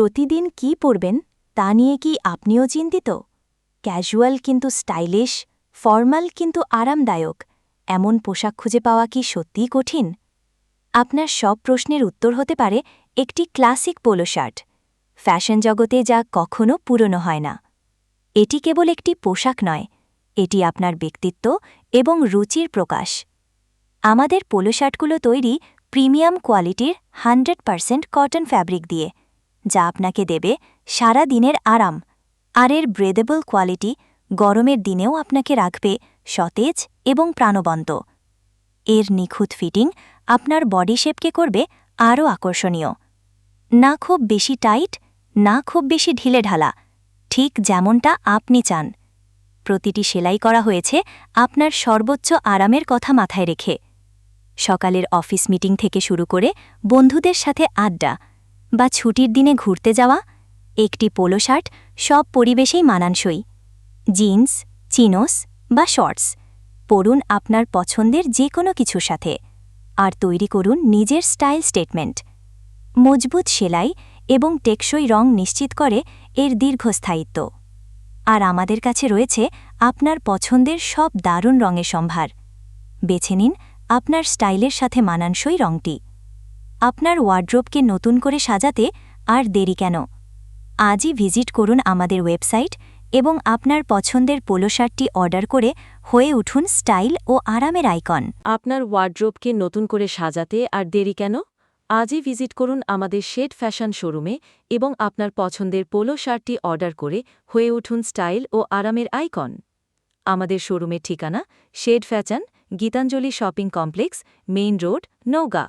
প্রতিদিন কি পরবেন, তা নিয়ে কি আপনিও চিন্তিত? ক্যাজুয়াল কিন্তু স্টাইলিশ, ফর্মাল কিন্তু আরামদায়ক, এমন পোশাক খুঁজে পাওয়া কি সত্যিই কঠিন? আপনার সব প্রশ্নের উত্তর হতে পারে একটি ক্লাসিক পোলো শার্ট। ফ্যাশন জগতে যা কখনো পুরনো হয় না। এটি কেবল একটি পোশাক নয়, এটি আপনার ব্যক্তিত্ব এবং রুচির প্রকাশ। আমাদের পোলো শার্টগুলো তৈরি প্রিমিয়াম কোয়ালিটির হান্ড্রেড পারসেন্ট কটন ফ্যাব্রিক দিয়ে। যা আপনাকে দেবে সারা দিনের আরাম। আর এর ব্রেদেবল কোয়ালিটি গরমের দিনেও আপনাকে রাখবে সতেজ এবং প্রাণবন্ত। এর নিখুঁত ফিটিং আপনার বডি শেপকে করবে আরও আকর্ষণীয়। না খুব বেশি টাইট না খুব বেশি ঢিলে ঢালা, ঠিক যেমনটা আপনি চান। প্রতিটি সেলাই করা হয়েছে আপনার সর্বোচ্চ আরামের কথা মাথায় রেখে। সকালের অফিস মিটিং থেকে শুরু করে বন্ধুদের সাথে আড্ডা বা ছুটির দিনে ঘুরতে যাওয়া, একটি পোলো শার্ট সব পরিবেশেই মানানসই। জিন্স, চিনোস বা শর্টস পরুন আপনার পছন্দের যে কোনো কিছুর সাথে আর তৈরি করুন নিজের স্টাইল স্টেটমেন্ট। মজবুত সেলাই এবং টেকসই রং নিশ্চিত করে এর দীর্ঘস্থায়িত্ব। আর আমাদের কাছে রয়েছে আপনার পছন্দের সব দারুণ রঙের সম্ভার। বেছে নিন আপনার স্টাইলের সাথে মানানসই রংটি। আপনার ওয়ার্ড্রোবকে নতুন করে সাজাতে আর দেরি কেন? আজই ভিজিট করুন আমাদের ওয়েবসাইট এবং আপনার পছন্দের পোলো শার্টটি অর্ডার করে হয়ে উঠুন স্টাইল ও আরামের আইকন। আপনার ওয়ার্ড্রোবকে নতুন করে সাজাতে আর দেরি কেন? আজই ভিজিট করুন আমাদের শেড ফ্যাশন শোরুমে এবং আপনার পছন্দের পোলো শার্টটি অর্ডার করে হয়ে উঠুন স্টাইল ও আরামের আইকন। আমাদের শোরুমের ঠিকানা shade fashion, Gitanjali shopping complex, main road নৌগা